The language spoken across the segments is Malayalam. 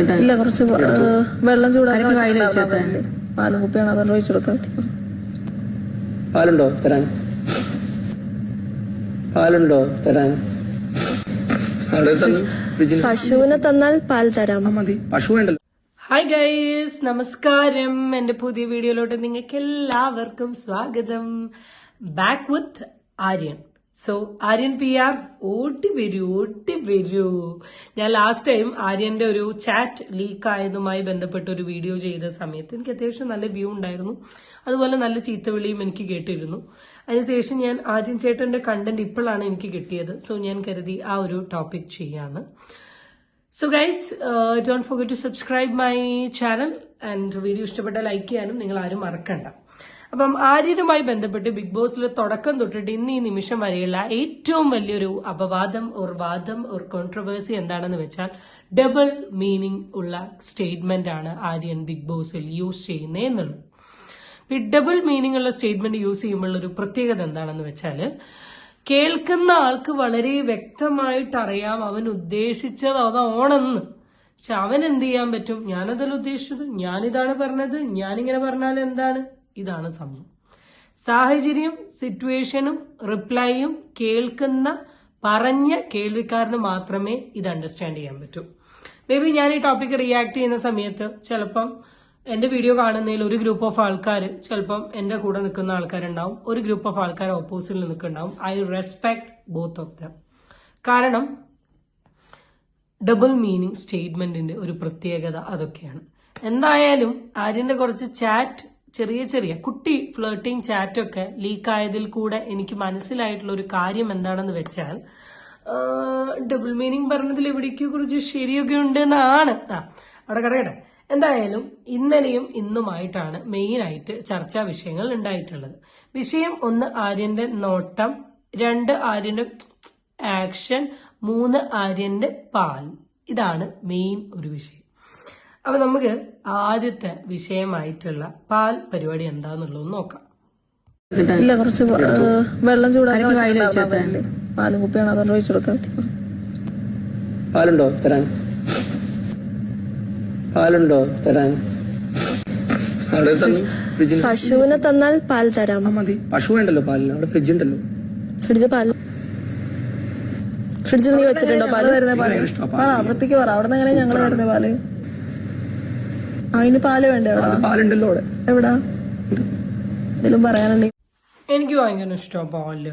ഇല്ല കുറച്ച് വെള്ളം. അതിൽ പാലും കുപ്പിയാണ് അതുകൊണ്ട് ഒഴിച്ചു കൊടുക്കാൻ പാലുണ്ടോ? തരാൻ. പാലുണ്ടോ? തരാൻ. പശുവിനെ തന്നാൽ പാൽ തരാം. മതി. പശു ഉണ്ടല്ലോ ഹായ് ഗൈസ് നമസ്കാരം. എന്റെ പുതിയ വീഡിയോയിലോട്ട് നിങ്ങൾക്ക് എല്ലാവർക്കും സ്വാഗതം. Back with Aryan. So Aryan P R ഓട്ടി വരൂ ഓട്ടി വരൂ. ഞാൻ ലാസ്റ്റ് ടൈം ആര്യന്റെ ഒരു ചാറ്റ് ലീക്ക് ആയതുമായി ബന്ധപ്പെട്ട ഒരു വീഡിയോ ചെയ്ത സമയത്ത് എനിക്ക് അത്യാവശ്യം നല്ല വ്യൂ ഉണ്ടായിരുന്നു. അതുപോലെ നല്ല ചീത്തവിളിയും എനിക്ക് കേട്ടിരുന്നു. അതിനുശേഷം ഞാൻ ആര്യൻ ചേട്ടന്റെ കണ്ടന്റ് ഇപ്പോഴാണ് എനിക്ക് കിട്ടിയത്. സോ ഞാൻ കരുതി ആ ഒരു ടോപ്പിക് ചെയ്യാണ്. So guys don't forget to subscribe my channel and video ഇഷ്ടപ്പെട്ട ലൈക്ക് ചെയ്യാനും നിങ്ങൾ ആരും മറക്കണ്ട. അപ്പം ആര്യരുമായി ബന്ധപ്പെട്ട് ബിഗ് ബോസിലെ തുടക്കം തൊട്ടിട്ട് ഇന്ന് ഈ നിമിഷം വരെയുള്ള ഏറ്റവും വലിയൊരു അപവാദം ഒരു വാദം ഒരു കോൺട്രവേഴ്സി എന്താണെന്ന് വെച്ചാൽ ഡബിൾ മീനിങ് ഉള്ള സ്റ്റേറ്റ്മെന്റ് ആണ് ആര്യൻ ബിഗ് ബോസിൽ യൂസ് ചെയ്യുന്നത് എന്നുള്ളത് ഈ ഡബിൾ മീനിങ് ഉള്ള സ്റ്റേറ്റ്മെന്റ് യൂസ് ചെയ്യുമ്പോൾ ഒരു പ്രത്യേകത എന്താണെന്ന് വെച്ചാൽ കേൾക്കുന്ന ആൾക്ക് വളരെ വ്യക്തമായിട്ട് അറിയാം അവൻ ഉദ്ദേശിച്ചത് അതാണെന്ന് പക്ഷെ അവൻ എന്ത് ചെയ്യാൻ പറ്റും? ഞാനതല്ല ഉദ്ദേശിച്ചത്. ഞാനിതാണ് പറഞ്ഞത്. ഞാനിങ്ങനെ പറഞ്ഞാൽ എന്താണ്? ഇതാണ് സംഭവം. സാഹചര്യം സിറ്റുവേഷനും റിപ്ലൈയും കേൾക്കുന്ന പറഞ്ഞ കേൾവിക്കാരന് മാത്രമേ ഇത് അണ്ടർസ്റ്റാൻഡ് ചെയ്യാൻ പറ്റൂ. മേ ബി ഞാൻ ഈ ടോപ്പിക്ക് റിയാക്ട് ചെയ്യുന്ന സമയത്ത് ചിലപ്പം എന്റെ വീഡിയോ കാണുന്നതിൽ ഒരു ഗ്രൂപ്പ് ഓഫ് ആൾക്കാർ ചിലപ്പം എന്റെ കൂടെ നിൽക്കുന്ന ആൾക്കാരുണ്ടാവും. ഒരു ഗ്രൂപ്പ് ഓഫ് ആൾക്കാർ ഓപ്പോസിറ്റിൽ നിൽക്കുന്നുണ്ടാവും. I respect both of them കാരണം ഡബിൾ മീനിങ് സ്റ്റേറ്റ്മെന്റിന്റെ ഒരു പ്രത്യേകത അതൊക്കെയാണ്. എന്തായാലും ആര്യന്റെ കുറച്ച് ചാറ്റ് ചെറിയ ചെറിയ കുട്ടി ഫ്ലേട്ടിംഗ് ചാറ്റൊക്കെ ലീക്കായതിൽ കൂടെ എനിക്ക് മനസ്സിലായിട്ടുള്ള ഒരു കാര്യം എന്താണെന്ന് വെച്ചാൽ ഡബിൾ മീനിങ് പറഞ്ഞതിൽ എവിടേക്കോ കുറിച്ച് ശരിയൊക്കെ ഉണ്ട് എന്നാണ് ആ അവിടെ കടയട്ടെ എന്തായാലും ഇന്നലെയും ഇന്നുമായിട്ടാണ് മെയിനായിട്ട് ചർച്ചാ വിഷയങ്ങൾ ഉണ്ടായിട്ടുള്ളത്. വിഷയം ഒന്ന് ആര്യന്റെ നോട്ടം രണ്ട് ആര്യന്റെ ആക്ഷൻ മൂന്ന് ആര്യന്റെ പാൽ. ഇതാണ് മെയിൻ ഒരു വിഷയം. അപ്പൊ നമുക്ക് ആദ്യത്തെ വിഷയമായിട്ടുള്ള പാൽ പരിപാടി എന്താന്നുള്ളത് നോക്കാം. ഇല്ല കുറച്ച് വെള്ളം ചൂടാക്കി പാലും കുപ്പിയാണ് അതുകൊണ്ട് ഒഴിച്ചു കൊടുക്കാൻ പാലുണ്ടോ തരാൻ? പാലുണ്ടോ തരാൻ? പശുവിനെ തന്നാൽ പാൽ തരാം. മതി. പശു വേണ്ടല്ലോ പാലിന്. അവിടെ ഫ്രിഡ്ജ് ഉണ്ടല്ലോ ഫ്രിഡ്ജ് പാൽ. ഫ്രിഡ്ജിൽ നീ വെച്ചിട്ടുണ്ടോ പാൽ? ഇഷ്ടമാ പാൽ. വൃത്തിക്ക് പറ. അവിടെ നിന്ന് എങ്ങനെ ഞങ്ങൾ തരുന്ന പാൽ? അതിന് പാൽ വേണ്ട പാലുണ്ടല്ലോ അവിടെ. എവിടാ? എന്തെങ്കിലും പറയാനുണ്ടെങ്കിൽ എനിക്ക് ഭയങ്കര ഇഷ്ടം പാൽ.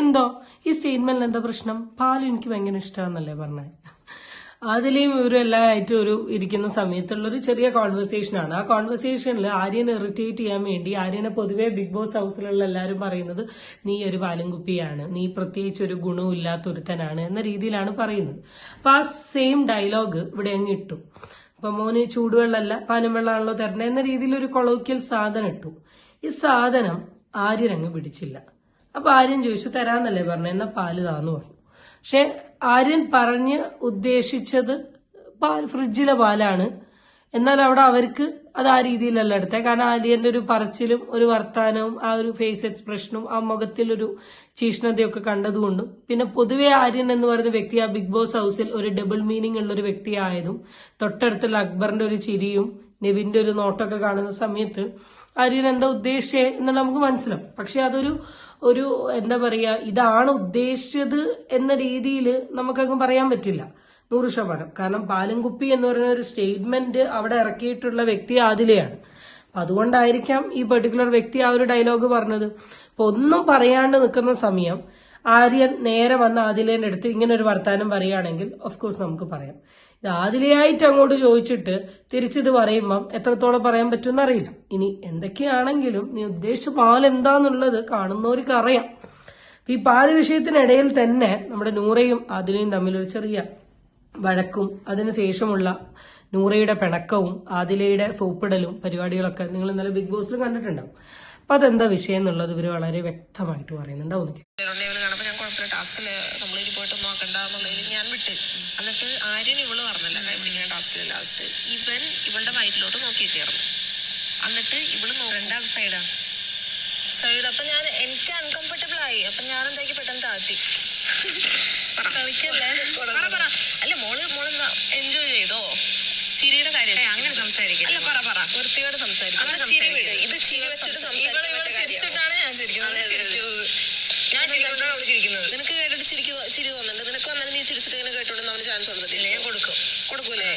എന്തോ? ഈ സ്റ്റേറ്റ്മെന്റിൽ എന്താ പ്രശ്നം? പാൽ എനിക്ക് ഭയങ്കര ഇഷ്ടമാണെന്നല്ലേ പറഞ്ഞത് അതിലെയും ഇവരും എല്ലാമായിട്ട് ഒരു ഇരിക്കുന്ന സമയത്തുള്ള ഒരു ചെറിയ കോൺവെർസേഷൻ ആണ്. ആ കോൺവെർസേഷനിൽ ആര്യനെ ഇറിറ്റേറ്റ് ചെയ്യാൻ വേണ്ടി ആര്യനെ പൊതുവേ ബിഗ് ബോസ് ഹൗസിലുള്ള എല്ലാവരും പറയുന്നത് നീ ഒരു പാലും കുപ്പിയാണ്. നീ പ്രത്യേകിച്ച് ഒരു ഗുണവും ഇല്ലാത്ത ഒരുത്തനാണ് എന്ന രീതിയിലാണ് പറയുന്നത്. അപ്പൊ ആ സെയിം ഡയലോഗ് ഇവിടെ അങ്ങ് ഇട്ടു. അപ്പൊ മോന് ചൂടുവെള്ളമല്ല പാനം വെള്ളമാണല്ലോ തരണേ എന്ന രീതിയിൽ ഒരു കൊളോക്കിയൽ സാധനം ഇട്ടു. ഈ സാധനം ആര്യൻ അങ്ങ് പിടിച്ചില്ല. അപ്പൊ ആര്യൻ ചോദിച്ചു തരാന്നല്ലേ പറഞ്ഞു? എന്നാ പാൽ താന്ന് പറഞ്ഞു. പക്ഷെ ആര്യൻ പറഞ്ഞ് ഉദ്ദേശിച്ചത് പാൽ ഫ്രിഡ്ജിലെ പാലാണ്. എന്നാൽ അവിടെ അവർക്ക് അത് ആ രീതിയിലല്ല എടുത്തത് കാരണം ആര്യന്റെ ഒരു പറച്ചിലും ഒരു വർത്താനവും ആ ഒരു ഫേസ് എക്സ്പ്രഷനും ആ മുഖത്തിലൊരു ചീഷ്ണതയൊക്കെ കണ്ടതുകൊണ്ടും പിന്നെ പൊതുവെ ആര്യൻ എന്ന് പറയുന്ന വ്യക്തി ആ ബിഗ് ബോസ് ഹൗസിൽ ഒരു ഡബിൾ മീനിങ് ഉള്ള ഒരു വ്യക്തിയായതും തൊട്ടടുത്തുള്ള അക്ബറിന്റെ ഒരു ചിരിയും നെവിന്റെ ഒരു നോട്ടമൊക്കെ കാണുന്ന സമയത്ത് ആര്യൻ എന്താ ഉദ്ദേശിച്ചേ എന്നുള്ള നമുക്ക് മനസ്സിലാവും. പക്ഷെ അതൊരു ഒരു എന്താ പറയാ ഇതാണ് ഉദ്ദേശിച്ചത് എന്ന രീതിയിൽ നമുക്കങ്ങ് പറയാൻ പറ്റില്ല. നൂറ് ശതമാനം. കാരണം പാലൻകുപ്പി എന്ന് പറയുന്ന ഒരു സ്റ്റേറ്റ്മെന്റ് അവിടെ ഇറക്കിയിട്ടുള്ള വ്യക്തി ആദിലെയാണ് അപ്പൊ അതുകൊണ്ടായിരിക്കാം ഈ പെർട്ടിക്കുലർ വ്യക്തി ആ ഒരു ഡയലോഗ് പറഞ്ഞത്. അപ്പൊ ഒന്നും പറയാണ്ട് നിൽക്കുന്ന സമയം ആര്യൻ നേരെ വന്ന് ആദിലേന്റെ അടുത്ത് ഇങ്ങനെ ഒരു വർത്താനം പറയുകയാണെങ്കിൽ കോഴ്സ് നമുക്ക് പറയാം. ഇത് ആദിലയായിട്ട് അങ്ങോട്ട് ചോദിച്ചിട്ട് തിരിച്ചിത് പറയുമ്പം എത്രത്തോളം പറയാൻ പറ്റുമെന്ന് അറിയില്ല. ഇനി എന്തൊക്കെയാണെങ്കിലും നീ ഉദ്ദേശിച്ച പാൽ എന്താന്നുള്ളത് കാണുന്നവർക്ക് അറിയാം ഈ പാൽ വിഷയത്തിനിടയിൽ തന്നെ നമ്മുടെ നൂറയും ആദിലയും ഒരു ചെറിയ വഴക്കും അതിനുശേഷമുള്ള നൂറയുടെ പിണക്കവും ആദിലയുടെ സോപ്പിടലും പരിപാടികളൊക്കെ നിങ്ങൾ ഇന്നലെ ബിഗ് ബോസിൽ കണ്ടിട്ടുണ്ടാവും. അപ്പൊ അതെന്താ വിഷയം എന്നുള്ളത് ഇവർ വളരെ വ്യക്തമായിട്ട് പറയുന്നുണ്ടാവും നമ്മൾ ഇനി പോയിട്ട് ഞാൻ വിട്ട്. എന്നിട്ട് ആര്യൻ ഇവൾ പറഞ്ഞല്ല ലാസ്റ്റ് ഇവൻ ഇവളുടെ വയറ്റിലോട്ട് നോക്കിയിട്ടായിരുന്നു എന്നിട്ട് ഇവൾ രണ്ടാം സൈഡാ സൈഡ് അപ്പൊ ഞാൻ എനിക്ക് അൺകംഫർട്ടബിൾ ആയി. അപ്പൊ ഞാൻ എന്താക്കി പെട്ടെന്ന് താത്തി പറ. മോൾ മോൾ എൻജോയ് ചെയ്തോ? ചിരിയുടെ കാര്യം അങ്ങനെ സംസാരിക്കും അല്ല പറ പറ. വൃത്തിയോട് സംസാരിക്കും അങ്ങനെ ചിരി വിട്. ഇത് ചിരി വെച്ചിട്ട് ചിരിച്ചിട്ടാണ് ഞാൻ ചിരിക്കുന്നത്. ചിരിക്കുന്നത്. ഞാൻ ചിരിക്കുമ്പോഴാണ് അവൾ ചിരിക്കുന്നത്. നിനക്ക് കേട്ടിട്ട് ചിരി തോന്നുന്നുണ്ട് നിനക്ക് വന്നാലും നീ ചിരിച്ചിട്ട് ഇങ്ങനെ കേട്ടോണ്ടെന്ന് അവന് ചാൻസ് കൊടുത്തിട്ടില്ല ഞാൻ കൊടുക്കും. കൊടുക്കൂലേ?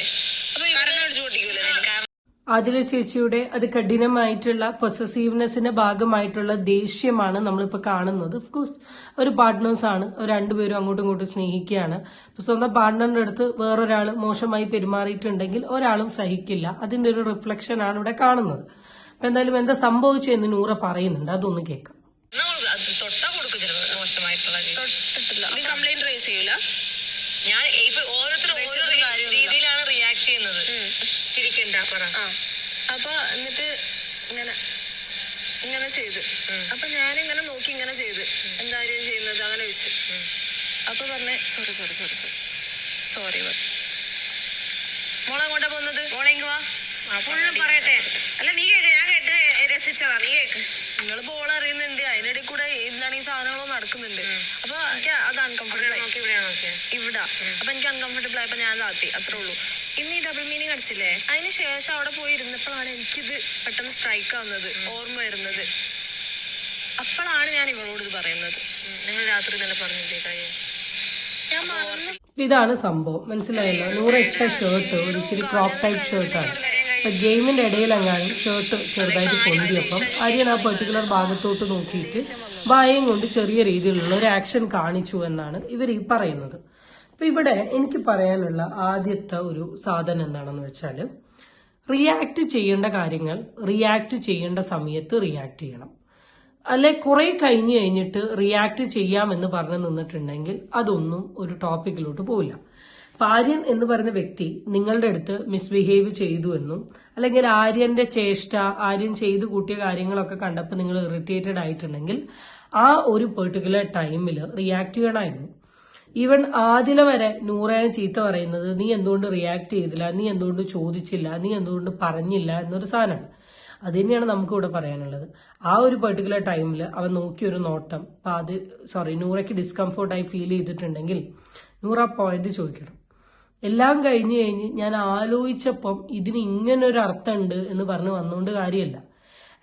കാരണം അടിച്ചു പൊട്ടിക്കൂലേ നിനക്ക്? ആദില ചേച്ചിയുടെ അത് കഠിനമായിട്ടുള്ള പൊസസീവ്നെസ്സിന്റെ ഭാഗമായിട്ടുള്ള ദേഷ്യമാണ് നമ്മളിപ്പോൾ കാണുന്നത്. ഓഫ് കോഴ്സ് ഒരു പാർട്ട്നേഴ്സ് ആണ്. അവർ രണ്ടുപേരും അങ്ങോട്ടും ഇങ്ങോട്ടും സ്നേഹിക്കുകയാണ്. അപ്പൊ സ്വന്തം പാർട്ട്ണറിന്റെ അടുത്ത് വേറൊരാൾ മോശമായി പെരുമാറിയിട്ടുണ്ടെങ്കിൽ ഒരാളും സഹിക്കില്ല. അതിന്റെ ഒരു റിഫ്ലക്ഷൻ ആണ് ഇവിടെ കാണുന്നത്. അപ്പൊ എന്തായാലും എന്താ സംഭവിച്ചു എന്ന് നൂറ പറയുന്നുണ്ട്. അതൊന്ന് കേൾക്കാം എന്നാ കൊടുക്കും. അത് തൊട്ടാ കൊടുക്കും ചിലപ്പോൾ മോശമായിട്ടുള്ള രീതി. തൊട്ടിട്ടില്ല നീ കംപ്ലൈന്റ് റേസ് ചെയ്യൂല ഞാൻ ഇപ്പൊ ഓരോരുത്തരും ഓരോ രീ- രീതിയിലാണ് റിയാക്ട് ചെയ്യുന്നത് പറ അപ്പൊ എന്നിട്ട് ഇങ്ങനെ ഇങ്ങനെ ചെയ്ത്. അപ്പൊ ഞാനിങ്ങനെ നോക്കി ഇങ്ങനെ ചെയ്ത്. എന്തായാലും ചെയ്യുന്നത്? അങ്ങനെ വെച്ചു. അപ്പൊ പറഞ്ഞേ sorry sorry sorry sorry sorry. മോളെ എങ്ങോട്ടാ പോകുന്നത്? മോളെ ഇങ്ങ് വാ. ഫുള്ള് പറയട്ടെ. അല്ല നീ കേക്ക് ഞാൻ കേട്ട് രസിച്ചതാ നീ കേക്ക്. നിങ്ങൾ ബോൾ അറിയുന്നുണ്ട്. അതിനിടയിൽ കൂടെ എന്താണ് ഈ സാധനങ്ങളോ നടക്കുന്നുണ്ട്. അപ്പൊ എനിക്ക് അത് അൺകംഫർട്ടബിൾ ഇവിടെ. അപ്പൊ എനിക്ക് അൺകംഫർട്ടബിൾ ആയപ്പോ ഞാൻ താത്തി. അത്രേ ഉള്ളൂ. ഇന്ന് ഈ ഡബിൾ മീനിങ് അടിച്ചില്ലേ? അതിന് ശേഷം അവിടെ പോയി ഇരുന്നപ്പോഴാണ് എനിക്കിത് പെട്ടെന്ന് സ്ട്രൈക്ക് ആവുന്നത് ഓർമ്മ വരുന്നത്. അപ്പോഴാണ് ഞാൻ ഇവളോട് ഇത് പറയുന്നത്. നിങ്ങൾ രാത്രി ഇന്നലെ പറഞ്ഞില്ലേ കാര്യം? ഞാൻ മറന്നു. ഇതാണ് സംഭവം മനസ്സിലായല്ലോ? നൂറ് ഇട്ട ഷർട്ട് ഒരു ഇച്ചിരി ക്രോപ്പ് ടൈപ്പ് ഷർട്ടാണ് അപ്പൊ ഗെയിമിന്റെ ഇടയിൽ അങ്ങാനും ഷർട്ട് ചെറുതായിട്ട് പൊന്തിയപ്പം ആര്യൻ ആ പെർട്ടിക്കുലർ ഭാഗത്തോട്ട് നോക്കിയിട്ട് വായം കൊണ്ട് ചെറിയ രീതിയിലുള്ള ഒരു ആക്ഷൻ കാണിച്ചു എന്നാണ് ഇവർ ഈ പറയുന്നത്. അപ്പൊ ഇവിടെ എനിക്ക് പറയാനുള്ള ആദ്യത്തെ ഒരു സാധനം എന്താണെന്ന് വെച്ചാൽ റിയാക്ട് ചെയ്യേണ്ട കാര്യങ്ങൾ റിയാക്ട് ചെയ്യേണ്ട സമയത്ത് റിയാക്ട് ചെയ്യണം. അല്ലെ കുറെ കഴിഞ്ഞ് കഴിഞ്ഞിട്ട് റിയാക്ട് ചെയ്യാമെന്ന് പറഞ്ഞ് നിന്നിട്ടുണ്ടെങ്കിൽ അതൊന്നും ഒരു ടോപ്പിക്കിലോട്ട് പോവില്ല. ആര്യൻ എന്ന് പറയുന്ന വ്യക്തി നിങ്ങളുടെ അടുത്ത് മിസ്ബിഹേവ് ചെയ്തു എന്നും അല്ലെങ്കിൽ ആര്യന്റെ ചേഷ്ട ആര്യൻ ചെയ്തു കൂട്ടിയ കാര്യങ്ങളൊക്കെ കണ്ടപ്പോൾ നിങ്ങൾ ഇറിറ്റേറ്റഡ് ആയിട്ടുണ്ടെങ്കിൽ ആ ഒരു പെർട്ടിക്കുലർ ടൈമിൽ റിയാക്ട് ചെയ്യണമായിരുന്നു. ഈവൻ ആദില വരെ നൂറേനെ ചീത്ത പറയുന്നത് നീ എന്തുകൊണ്ട് റിയാക്ട് ചെയ്തില്ല? നീ എന്തുകൊണ്ട് ചോദിച്ചില്ല? നീ എന്തുകൊണ്ട് പറഞ്ഞില്ല? എന്നൊരു സാധനമാണ് അത് തന്നെയാണ് നമുക്ക് ഇവിടെ പറയാനുള്ളത്. ആ ഒരു പെർട്ടിക്കുലർ ടൈമിൽ അവൻ നോക്കിയൊരു നോട്ടം. അപ്പം അത് സോറി നൂറയ്ക്ക് ഡിസ്കംഫോർട്ടായി ഫീൽ ചെയ്തിട്ടുണ്ടെങ്കിൽ നൂറ് ആ പോയിന്റ് ചോദിക്കണം. എല്ലാം കഴിഞ്ഞ് കഴിഞ്ഞ് ഞാൻ ആലോചിച്ചപ്പം ഇതിന് ഇങ്ങനെ ഒരു അർത്ഥമുണ്ട് എന്ന് പറഞ്ഞ് വന്നുകൊണ്ട് കാര്യമല്ല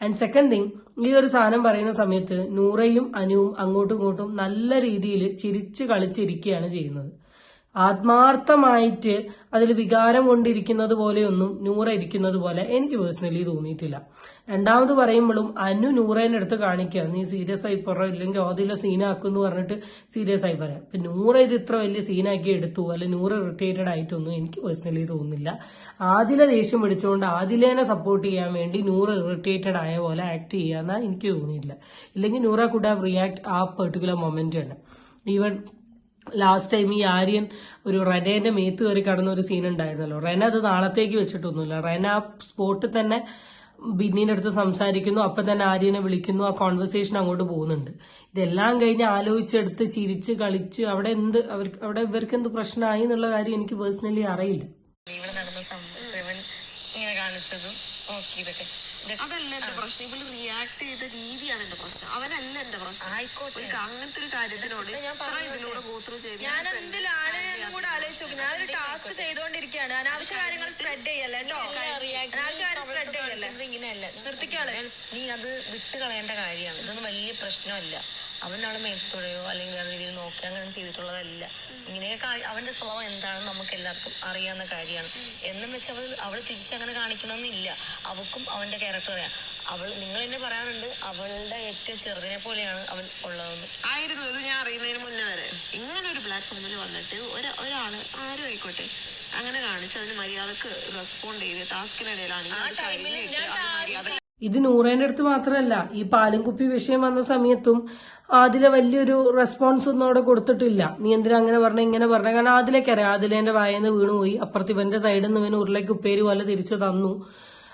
ആൻഡ് സെക്കൻഡ് തിങ് ഈ ഒരു സാധനം പറയുന്ന സമയത്ത് നൂറയും അനുവും അങ്ങോട്ടും ഇങ്ങോട്ടും നല്ല രീതിയിൽ ചിരിച്ച് കളിച്ചിരിക്കുകയാണ് ചെയ്യുന്നത്. ആത്മാർത്ഥമായിട്ട് അതിൽ വികാരം കൊണ്ടിരിക്കുന്നത് പോലെയൊന്നും നൂറ ഇരിക്കുന്നത് പോലെ എനിക്ക് പേഴ്സണലി തോന്നിയിട്ടില്ല. രണ്ടാമത് പറയുമ്പോഴും അനു നൂറേന്റെ അടുത്ത് കാണിക്കുക നീ സീരിയസ് ആയി പറ ഇല്ലെങ്കിൽ അതിലെ സീനാക്കും എന്ന് പറഞ്ഞിട്ട് സീരിയസ് ആയി പറയാം. ഇപ്പൊ നൂറ ഇത് ഇത്ര വലിയ സീനാക്കി എടുത്തു അല്ലെ നൂറ് ഇറിറ്റേറ്റഡ് ആയിട്ടൊന്നും എനിക്ക് പേഴ്സണലി തോന്നുന്നില്ല ആദില ദേഷ്യം പിടിച്ചുകൊണ്ട് ആദിലേനെ സപ്പോർട്ട് ചെയ്യാൻ വേണ്ടി നൂറ് ഇറിറ്റേറ്റഡ് ആയ പോലെ ആക്ട് ചെയ്യാന്നാ എനിക്ക് തോന്നിയില്ല ഇല്ലെങ്കിൽ നൂറ കുഡ് ഹാവ് റിയാക്ട് ആ പെർട്ടിക്കുലർ മൊമെന്റ് ആണ് ഈവൻ ലാസ്റ്റ് ടൈം ഈ ആര്യൻ ഒരു റെനേന്റെ മേത്ത് കയറി കടന്ന ഒരു സീൻ ഉണ്ടായിരുന്നല്ലോ. റെന അത് നാളത്തേക്ക് വെച്ചിട്ടൊന്നുമില്ല. റെന ആ സ്പോട്ടിൽ തന്നെ ബിന്നീന്റെ അടുത്ത് സംസാരിക്കുന്നു. അപ്പൊ തന്നെ ആര്യനെ വിളിക്കുന്നു. ആ കോൺവെർസേഷൻ അങ്ങോട്ട് പോകുന്നുണ്ട്. ഇതെല്ലാം കഴിഞ്ഞ് ആലോചിച്ചെടുത്ത് ചിരിച്ച് കളിച്ച് അവിടെ എന്ത് അവർക്ക് അവിടെ ഇവർക്ക് എന്ത് പ്രശ്നമായി എന്നുള്ള കാര്യം എനിക്ക് പേഴ്സണലി അറിയില്ല. ഇങ്ങനെ കാണിച്ചതും ഇതൊക്കെ ഇതൊക്കെ. അതല്ല എന്റെ പ്രശ്നം. ഇവൾ റിയാക്ട് ചെയ്ത രീതിയാണ് എന്റെ പ്രശ്നം. അവനല്ല എന്റെ പ്രശ്നം. ആയിക്കോട്ടെ. ഒരു അങ്ങനത്തെ ഒരു കാര്യത്തിനോട് ഇത്ര ഇതിലൂടെ ഗോത്രൂ ചെയ്ത് ഞാൻ എന്തിലാണ് എന്നും കൂടെ ആലോചിച്ച് നോക്കി. ഞാനൊരു ടാസ്ക് ചെയ്തുകൊണ്ടിരിക്കുകയാണ് അനാവശ്യ കാര്യങ്ങൾ സ്പ്രെഡ് ചെയ്യല്ല കേട്ടോ അനാവശ്യ കാര്യം സ്പ്രെഡ് ചെയ്യല്ലേ? ഇങ്ങനെയല്ല? നിർത്തിക്കാളെ. നീ അത് വിട്ട് കളയേണ്ട കാര്യമാണ്. ഇതൊന്നും വലിയ പ്രശ്നമല്ല. അവൻ അവളെ മേൽത്തുഴയോ അല്ലെങ്കിൽ വേറെ രീതിയിൽ നോക്കി അങ്ങനെ ചെയ്തിട്ടുള്ളതല്ല. ഇങ്ങനെയൊക്കെ അവന്റെ സ്വഭാവം എന്താണെന്ന് നമുക്ക് എല്ലാവർക്കും അറിയാവുന്ന കാര്യമാണ്. എന്നും വെച്ച് അവൾ അവൾ തിരിച്ചങ്ങനെ കാണിക്കണമെന്നില്ല. അവൾക്കും അവന്റെ ക്യാരക്ടർ അറിയാം. അവൾ നിങ്ങൾ എന്നെ പറയാറുണ്ട് അവളുടെ ഏറ്റവും ചെറുതിനെ പോലെയാണ് അവൻ ഉള്ളതെന്ന്. ആയിരുന്നു. ഇത് ഞാൻ അറിയുന്നതിന് മുന്നേ വരെ. ഇങ്ങനെ ഒരു പ്ലാറ്റ്ഫോമിൽ വന്നിട്ട് ഒരു ഒരാൾ ആരും ആയിക്കോട്ടെ അങ്ങനെ കാണിച്ച് അതിന് മര്യാദയ്ക്ക് റെസ്പോണ്ട് ചെയ്ത് ടാസ്കിനിടയിലാണെങ്കിൽ ഇത് നൂറേന്റെ അടുത്ത് മാത്രമല്ല ഈ പാലും കുപ്പി വിഷയം വന്ന സമയത്തും ആദില വലിയൊരു റെസ്പോൺസ് ഒന്നും അവിടെ കൊടുത്തിട്ടില്ല. നീ എന്തിനാ അങ്ങനെ പറഞ്ഞ ഇങ്ങനെ പറഞ്ഞ? കാരണം ആദിലേക്ക് അറിയാം ആദിലേന്റെ വായന്ന് വീണുപോയി. അപ്പുറത്ത് ഇവന്റെ സൈഡിൽ നിന്ന് ഇവന് ഉരുളയ്ക്ക് ഉപ്പേരി പോലെ തിരിച്ചു തന്നു.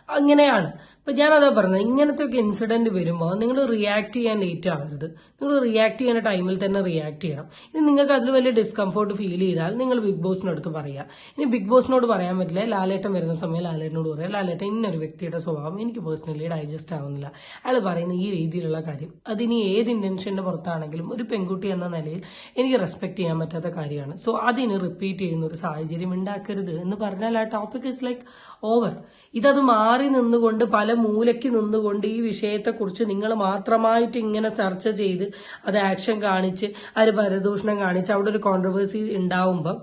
അങ്ങനെയാണ്. അപ്പൊ ഞാനതാ പറഞ്ഞത് ഇങ്ങനത്തെ ഒക്കെ ഇൻസിഡന്റ് വരുമ്പോൾ നിങ്ങൾ റിയാക്ട് ചെയ്യാൻ ലേറ്റ് ആവരുത്. നിങ്ങൾ റിയാക്ട് ചെയ്യുന്ന ടൈമിൽ തന്നെ റിയാക്ട് ചെയ്യണം ഇനി നിങ്ങൾക്ക് അതിൽ വലിയ ഡിസ്കംഫോർട്ട് ഫീൽ ചെയ്താൽ നിങ്ങൾ ബിഗ് ബോസിനടുത്ത് പറയുക ഇനി ബിഗ് ബോസിനോട് പറയാൻ പറ്റില്ല. ലാലേട്ടൻ വരുന്ന സമയം ലാലേട്ടനോട് പറയാം. ലാലേട്ടൻ ഇന്നൊരു വ്യക്തിയുടെ സ്വഭാവം എനിക്ക് പേഴ്സണലി ഡൈജസ്റ്റ് ആവുന്നില്ല. അയാൾ പറയുന്ന ഈ രീതിയിലുള്ള കാര്യം അതിനി ഏത് ഇന്റൻഷന്റെ പുറത്താണെങ്കിലും ഒരു പെൺകുട്ടി എന്ന നിലയിൽ എനിക്ക് റെസ്പെക്ട് ചെയ്യാൻ പറ്റാത്ത കാര്യമാണ്. സോ അതിന് റിപ്പീറ്റ് ചെയ്യുന്ന ഒരു സാഹചര്യം ഉണ്ടാക്കരുത് എന്ന് പറഞ്ഞാൽ ആ ടോപ്പിക് ഇസ് ലൈക്ക് ഓവർ ഇതത് മാറി നിന്നുകൊണ്ട് പല മൂലയ്ക്ക് നിന്നുകൊണ്ട് ഈ വിഷയത്തെക്കുറിച്ച് നിങ്ങൾ മാത്രമായിട്ട് ഇങ്ങനെ ചർച്ച ചെയ്ത് അത് ആക്ഷൻ കാണിച്ച് അത് പരദൂഷണം കാണിച്ച് അവിടെ ഒരു കോൺട്രവേഴ്സി ഉണ്ടാവുമ്പോൾ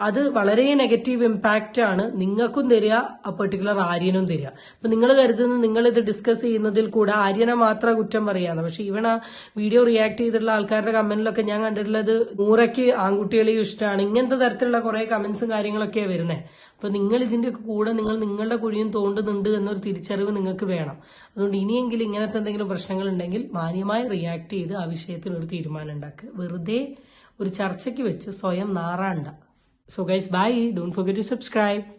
അത് വളരെ നെഗറ്റീവ് ഇമ്പാക്റ്റ് ആണ് നിങ്ങൾക്കും തരിക ആ പെർട്ടിക്കുലർ ആര്യനും തരിക. അപ്പൊ നിങ്ങൾ കരുതുന്ന നിങ്ങൾ ഇത് ഡിസ്കസ് ചെയ്യുന്നതിൽ കൂടെ ആര്യനെ മാത്രം കുറ്റം പറയാന്ന്. പക്ഷെ ഇവൻ ആ വീഡിയോ റിയാക്ട് ചെയ്തിട്ടുള്ള ആൾക്കാരുടെ കമന്റിലൊക്കെ ഞാൻ കണ്ടിട്ടുള്ളത് നൂറയ്ക്ക് ആൺകുട്ടികളെയും ഇഷ്ടമാണ്. ഇങ്ങനത്തെ തരത്തിലുള്ള കുറേ കമന്റ്സും കാര്യങ്ങളൊക്കെയാണ് വരുന്നത് അപ്പൊ നിങ്ങൾ ഇതിന്റെ കൂടെ നിങ്ങൾ നിങ്ങളുടെ കുഴിയും തോണ്ടുന്നുണ്ട് എന്നൊരു തിരിച്ചറിവ് നിങ്ങൾക്ക് വേണം. അതുകൊണ്ട് ഇനിയെങ്കിലും ഇങ്ങനത്തെ എന്തെങ്കിലും പ്രശ്നങ്ങൾ ഉണ്ടെങ്കിൽ മാന്യമായി റിയാക്ട് ചെയ്ത് ആ വിഷയത്തിൽ ഒരു തീരുമാനം ഉണ്ടാക്കുക വെറുതെ ഒരു ചർച്ചയ്ക്ക് വെച്ച് സ്വയം നാറാണ്ട. So guys, bye. Don't forget to subscribe.